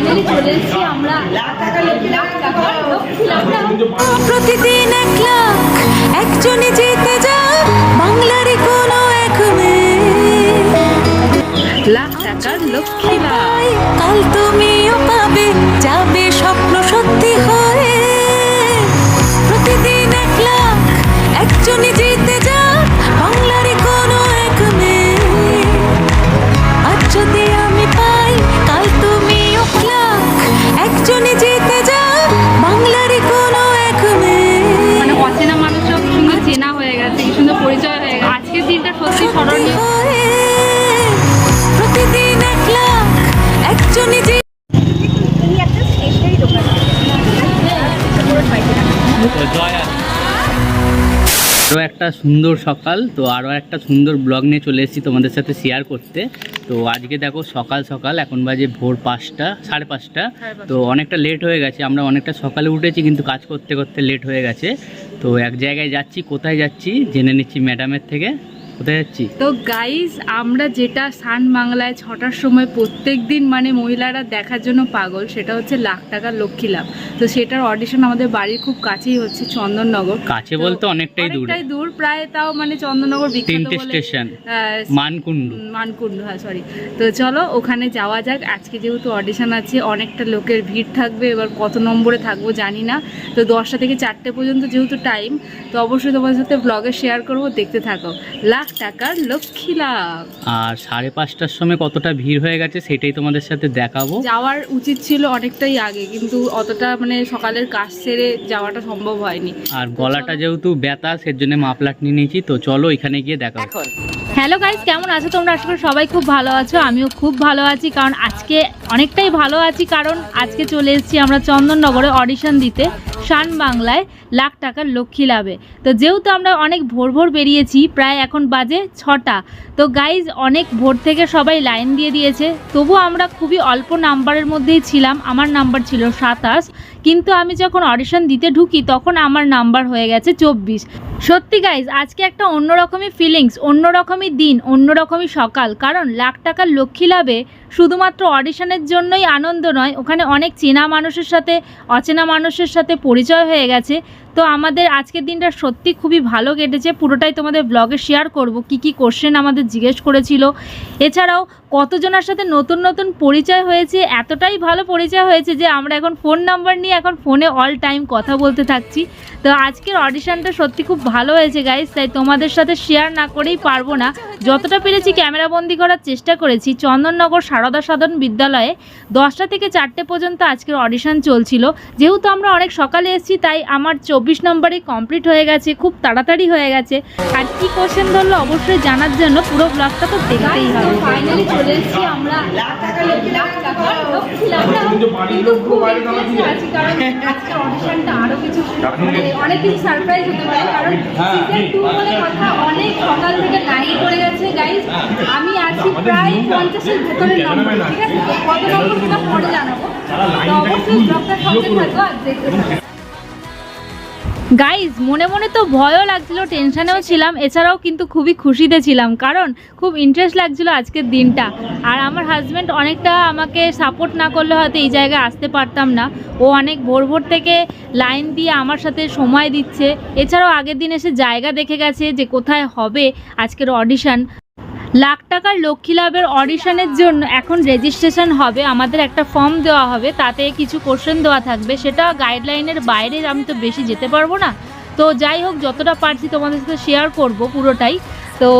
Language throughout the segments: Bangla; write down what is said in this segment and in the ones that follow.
ফাইনালি চলে এসেছি আমরা প্রতিদিন এক লাখ একজনে জিতে যা বাংলারই কোনো এক মেয়ে। লাখ টাকার লক্ষ্মী কাল তুমিও সত্যি স্মরণীয় প্রতিদিন এক লাখ একজনই যে আরও একটা সুন্দর সকাল তো আরও একটা সুন্দর ব্লগ নিয়ে চলে এসেছি তোমাদের সাথে শেয়ার করতে। তো আজকে দেখো সকাল সকাল এখন বাজে ভোর পাঁচটা সাড়ে পাঁচটা। তো অনেকটা লেট হয়ে গেছে আমরা অনেকটা সকালে উঠেছি কিন্তু কাজ করতে করতে লেট হয়ে গেছে। তো এক জায়গায় যাচ্ছি কোথায় যাচ্ছি জেনে নিচ্ছি ম্যাডামের থেকে। কোথায় যাচ্ছি? তো গাইজ আমরা যেটা সান বাংলায় ছটার সময় প্রত্যেক দিন মানে মহিলারা দেখার জন্য পাগল সেটা হচ্ছে লাখ টাকার লক্ষ্মী লাভ। তো সেটার অডিশন আমাদের বাড়ির খুব কাছেই হচ্ছে চন্দননগর। কাছে বলতে অনেকটাই দূরে। অনেকটাই দূর প্রায় তাও মানে চন্দননগর বিখ্যাত স্টেশন মানকুণ্ডু। মানকুণ্ড হ্যাঁ সরি তো চলো ওখানে যাওয়া যাক। আজকে যেহেতু অডিশন আছে অনেকটা লোকের ভিড় থাকবে এবার কত নম্বরে থাকব জানি না। তো দশটা থেকে চারটে পর্যন্ত যেহেতু টাইম তো অবশ্যই তোমাদের সাথে ব্লগে শেয়ার করব দেখতে থাকো। লাখ টাকার লক্ষ্মী লাভ। আর সাড়ে পাঁচটার সময় কতটা ভিড় হয়ে গেছে সেটাই তোমাদের সাথে দেখাবো। যাওয়ার উচিত ছিল অনেকটাই আগে কিন্তু অতটা মানে সকালের কাজ সেরে যাওয়াটা সম্ভব হয়নি। আর গলাটা যেহেতু ব্যথা সের জন্য মাপলাট নিয়ে নিয়েছি তো চলো এখানে গিয়ে দেখাবো। হ্যালো গাইজ কেমন আছো তোমরা? আশা করি সবাই খুব ভালো আছো আমিও খুব ভালো আছি কারণ আজকে অনেকটাই ভালো আছি কারণ আজকে চলে এসেছি আমরা চন্দননগরে অডিশন দিতে। শান বাংলায় লাখ টাকার লক্ষ্মী লাভে। তো যেহেতু আমরা অনেক ভোর ভোর বেরিয়েছি, প্রায় এখন বাজে ছটা, তো গাইজ অনেক ভোর থেকে সবাই লাইন দিয়ে দিয়েছে। তবু আমরা খুবই অল্প নাম্বারের মধ্যেই ছিলাম, আমার নাম্বার ছিল সাতাশ, কিন্তু আমি যখন অডিশন দিতে ঢুকি তখন আমার নাম্বার হয়ে গেছে চব্বিশ। সত্যি গাইজ আজকে একটা অন্যরকমই ফিলিংস অন্যরকমই দিন, অন্যরকমই সকাল, কারণ লাখ টাকার লক্ষ্মী লাভে শুধুমাত্র অডিশনের জন্যই আনন্দ নয়, ওখানে অনেক চেনা মানুষের সাথে, অচেনা মানুষের সাথে পরিচয় হয়ে গেছে। তো আমাদের আজকের দিনটা সত্যি খুবই ভালো কেটেছে। পুরোটাই তোমাদের ব্লগে শেয়ার করব, কি কি কোশ্চেন আমাদের জিজ্ঞেস করেছিল। এছাড়াও কতজনের সাথে নতুন নতুন পরিচয় হয়েছে, এতটাই ভালো পরিচয় হয়েছে যে আমরা এখন ফোন নাম্বার নিয়ে এখন ফোনে অল টাইম কথা বলতে থাকছি। তো আজকের অডিশনটা সত্যি খুব ভালো হয়েছে গাইস তাই তোমাদের সাথে শেয়ার না করেই পারব না। যতটা পেরেছি ক্যামেরাবন্দি করার চেষ্টা করেছি। চন্দননগর সারদা সাধন বিদ্যালয়ে দশটা থেকে চারটে পর্যন্ত আজকের অডিশন চলছিল। যেহেতু আমরা অনেক সকালে এসেছি তাই আমার চব্বিশ নম্বরে কমপ্লিট হয়ে গেছে খুব তাড়াতাড়ি হয়ে গেছে। আর কি কোশ্চেন ধরলো অবশ্যই জানার জন্য পুরো ব্লগটা তো দেখতেই হবে। ফাইনালি চলে এসেছি আমরা লাখ টাকা লাখ টাকা লক্ষ্মী লাখ কিন্তু খুব ইন্টারেস্টে আছি কারণ আজকের অডিশনটা আরও কিছু অনেক কিছু সারপ্রাইজ হতে পারে কারণ সিজন টু বলে কথা অনেক সকাল থেকে লাইন পড়ে গেছে। গাইজ আমি প্রায় পঞ্চাশের ভেতরের নম্বর ঠিক আছে? কত নম্বর সেটা পরে জানাব। তো অবশ্যই ব্লগটা সঙ্গে থাকো আর দেখতে থাকো। গাইজ মনে মনে তো ভয়ও লাগছিল টেনশনেও ছিলাম এছাড়াও কিন্তু খুবই খুশিতে ছিলাম কারণ খুব ইন্টারেস্ট লাগছিল আজকের দিনটা। আর আমার হাজব্যান্ড অনেকটা আমাকে সাপোর্ট না করলে হয়তো এই জায়গায় আসতে পারতাম না। ও অনেক ভোর ভোর থেকে লাইন দিয়ে আমার সাথে সময় দিচ্ছে। এছাড়াও আগের দিন এসে জায়গা দেখে গেছে যে কোথায় হবে আজকের অডিশন লাখ টাকার লক্ষ্মী লাভের অডিশনের জন্য এখন রেজিস্ট্রেশন হবে। আমাদের একটা ফর্ম দেওয়া হবে, তাতে কিছু কোশ্চেন দেওয়া থাকবে। সেটা গাইডলাইনের বাইরে আমি তো বেশি যেতে পারব না। তো যাই হোক, যতটা পারছি তোমাদের সাথে শেয়ার করব পুরোটাই। তো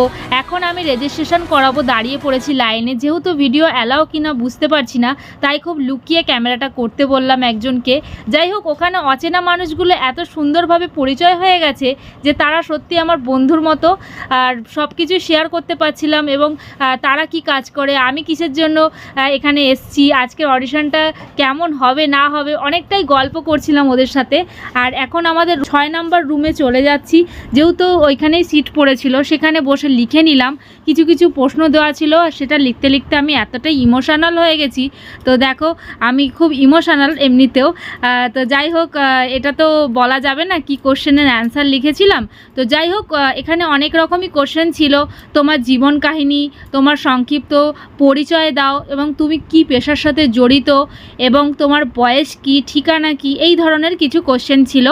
এখন আমি রেজিস্ট্রেশন করাবো, দাঁড়িয়ে পড়েছি লাইনে যেহেতু ভিডিও অ্যালাও কিনা বুঝতে পারছি না, তাই খুব লুকিয়ে ক্যামেরাটা করতে বললাম একজনকে। যাই হোক, ওখানে অচেনা মানুষগুলো এত সুন্দরভাবে পরিচয় হয়ে গেছে যে তারা সত্যি আমার বন্ধুর মতো। আর সব কিছু শেয়ার করতে পারছিলাম এবং তারা কি কাজ করে, আমি কিসের জন্য এখানে এসছি আজকের অডিশনটা কেমন হবে, না হবে, অনেকটাই গল্প করছিলাম ওদের সাথে। আর এখন আমাদের ছয় নাম্বার রুমে চলে যাচ্ছি। যেহেতু ওইখানেই সিট পড়েছিল, সেখানে বসে লিখে নিলাম। কিছু কিছু প্রশ্ন দেওয়া ছিল আর সেটা লিখতে লিখতে আমি এতটাই ইমোশনাল হয়ে গেছি। তো দেখো, আমি খুব ইমোশনাল এমনিতেও। তো যাই হোক এটা তো বলা যাবে না কি কোশ্চেনের অ্যান্সার লিখেছিলাম। তো যাই হোক এখানে অনেক রকমই কোশ্চেন ছিল। তোমার জীবন কাহিনী, তোমার সংক্ষিপ্ত পরিচয় দাও এবং তুমি কি পেশার সাথে জড়িত এবং তোমার বয়স কি, ঠিকানা কি, এই ধরনের কিছু কোশ্চেন ছিল।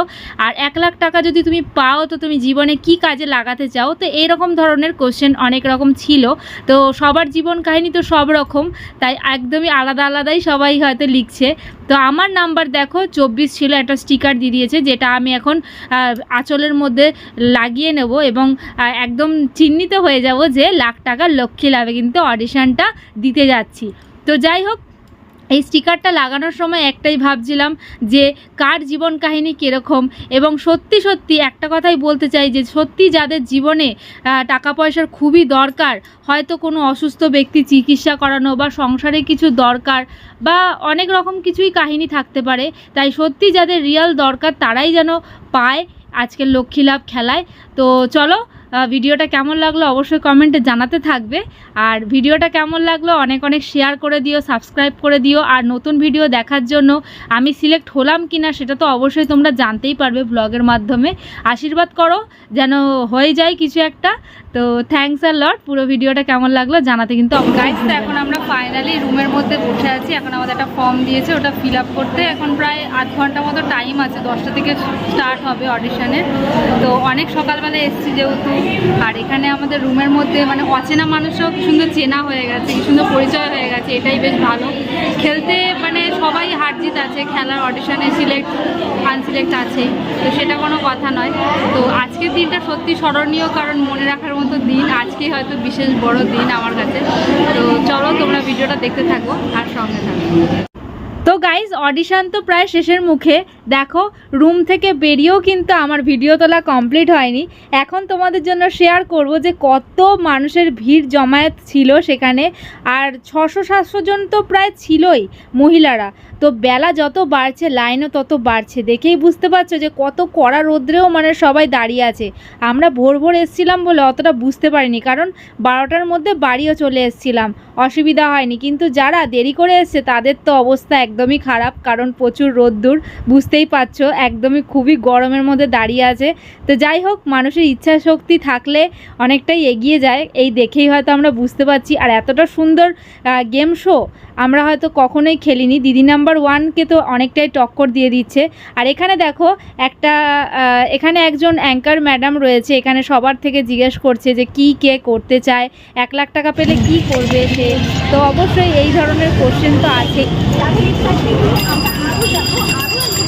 আর এক লাখ টাকা যদি তুমি পাও, তো তুমি জীবনে কি কাজে লাগাতে চাও, তো এইরকম ধরনের কোশ্চেন অনেক রকম ছিল। তো সবার জীবন কাহিনী তো সব রকম, তাই একদমই আলাদা আলাদাই সবাই হয়তো লিখছে। তো আমার নাম্বার দেখো, চব্বিশ ছিল, একটা স্টিকার দিয়ে দিয়েছে, যেটা আমি এখন আঁচলের মধ্যে লাগিয়ে নেব এবং একদম চিহ্নিত হয়ে যাব যে লাখ টাকার লক্ষ্মী লাভে কিন্তু অডিশানটা দিতে যাচ্ছি। তো যাই হোক এই স্টিকারটা লাগানোর সময় একটাই ভাবছিলাম যে কার জীবন কাহিনী কীরকম এবং সত্যি সত্যি একটা কথাই বলতে চাই যে সত্যি যাদের জীবনে টাকা পয়সার খুবই দরকার, হয়তো কোনো অসুস্থ ব্যক্তি চিকিৎসা করানো বা সংসারে কিছু দরকার বা অনেক রকম কিছুই কাহিনী থাকতে পারে, তাই সত্যি যাদের রিয়াল দরকার তারাই যেন পায় আজকের লক্ষ্মী লাভ খেলায়। তো চলো ভিডিওটা কেমন লাগল অবশ্যই কমেন্টে জানাতে থাকবে। আর ভিডিওটা কেমন লাগল অনেক অনেক শেয়ার করে দিও সাবস্ক্রাইব করে দিও। আর নতুন ভিডিও দেখার জন্য আমি সিলেক্ট হলাম কি না সেটা তো অবশ্যই তোমরা জানতেই পারবে ব্লগের মাধ্যমে। আশীর্বাদ করো, যেন হয়ে যায় কিছু একটা। তো থ্যাংকস আর লট পুরো ভিডিওটা কেমন লাগল জানাতে কিন্তু গাইজ তো এখন আমরা ফাইনালি রুমের মধ্যে বসে আছি। এখন আমাদের একটা ফর্ম দিয়েছে, ওটা ফিল আপ করতে। এখন প্রায় আধ ঘণ্টা মতো টাইম আছে, দশটা থেকে স্টার্ট হবে অডিশনের তো অনেক সকালবেলা এসেছি যেহেতু। আর এখানে আমাদের রুমের মধ্যে মানে অচেনা মানুষও সুন্দর চেনা হয়ে গেছে সুন্দর পরিচয় হয়ে গেছে, এটাই বেশ ভালো। খেলতে মানে সবাই হার জিত আছে, খেলার অডিশনে সিলেক্ট আনসিলেক্ট আছে, তো সেটা কোনো কথা নয়। তো আজকের দিনটা সত্যি স্মরণীয়, কারণ মনে রাখার মতো দিন, আজকে হয়তো বিশেষ বড় দিন আমার কাছে। তো চলো তোমরা ভিডিওটা দেখতে থাকো আর সঙ্গে থাকো। তো গাইজ অডিশন তো প্রায় শেষের মুখে দেখো রুম থেকে বেরিয়েও কিন্তু আমার ভিডিও তোলা কমপ্লিট হয়নি। এখন তোমাদের জন্য শেয়ার করব যে কত মানুষের ভিড় জমায়েত ছিল সেখানে, আর ছশো সাতশো জন তো প্রায় ছিলই মহিলারা। তো বেলা যত বাড়ছে লাইনও তত বাড়ছে। দেখেই বুঝতে পারছ যে কত কড়া রোদ্রেও মানে সবাই দাঁড়িয়ে আছে। আমরা ভোর ভোর এসছিলাম বলে অতটা বুঝতে পারিনি, কারণ বারোটার মধ্যে বাড়িও চলে এসছিলাম। অসুবিধা হয়নি, কিন্তু যারা দেরি করে এসছে, তাদের তো অবস্থা একদমই খারাপ, কারণ প্রচুর রোদ্দুর বুঝতেই পারছ একদমই খুবই গরমের মধ্যে দাঁড়িয়ে আছে। তো যাই হোক, মানুষের ইচ্ছা শক্তি থাকলে অনেকটাই এগিয়ে যায়, এই দেখেই হয়তো আমরা বুঝতে পারছি। আর এতটা সুন্দর গেম শো আমরা হয়তো কখনোই খেলিনি। দিদি নাম্বার ওয়ানকে তো অনেকটাই টক্কর দিয়ে দিচ্ছে। আর এখানে দেখো, একটা এখানে একজন অ্যাঙ্কার ম্যাডাম রয়েছে, এখানে সবার থেকে জিজ্ঞেস করছে যে কি কে করতে চায়, এক লাখ টাকা পেলে কি করবে সে? তো অবশ্যই এই ধরনের কোশ্চেন তো আছে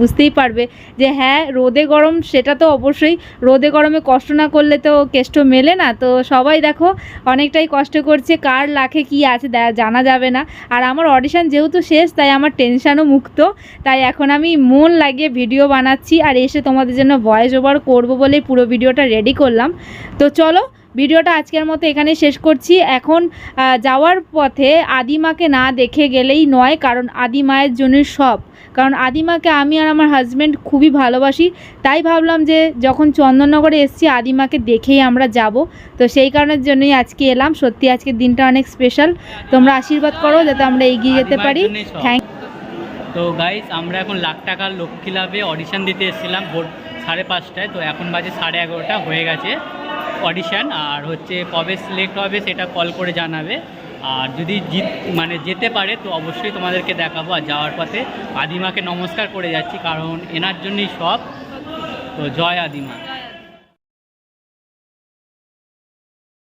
বুঝতেই পারবে যে হ্যাঁ রোদে গরম সেটা তো অবশ্যই। রোদে গরমে কষ্ট না করলে তো কেষ্ট মেলে না। তো সবাই দেখো, অনেকটাই কষ্ট করছে, কার লাখে কি আছে জানা যাবে না। আর আমার অডিশন যেহেতু শেষ, তাই আমার টেনশানও মুক্ত। তাই এখন আমি মন লাগিয়ে ভিডিও বানাচ্ছি আর এসে তোমাদের জন্য ভয়েস ওভার করব বলেই পুরো ভিডিওটা রেডি করলাম। তো চলো ভিডিওটা আজকের মতো এখানে শেষ করছি। এখন যাওয়ার পথে আদিমাকে না দেখে গেলেই নয়, কারণ আদিমায়ের জন্য সব। কারণ আদিমাকে আমি আর আমার হাজব্যান্ড খুবই ভালোবাসি। তাই ভাবলাম যে যখন চন্দননগরে এসেছি আদিমাকে দেখেই আমরা যাব। তো সেই কারণের জন্যই আজকে এলাম। সত্যি আজকের দিনটা অনেক স্পেশাল তোমরা আশীর্বাদ করো যাতে আমরা এগিয়ে যেতে পারি। থ্যাংক তো গাইস আমরা এখন লাখ টাকার লক্ষ্মী লাভে অডিশন দিতে এসেছিলাম ভোর সাড়ে পাঁচটায়। তো এখন বাজে সাড়ে এগারোটা। হয়ে গেছে অডিশন আর হচ্ছে কবে সিলেক্ট হবে সেটা কল করে জানাবে। আর যদি জিত মানে যেতে পারে, তো অবশ্যই তোমাদেরকে দেখাবো আর যাওয়ার পথে। আদিমাকে নমস্কার করে যাচ্ছি, কারণ এনার জন্যই সব। তো জয় আদিমা।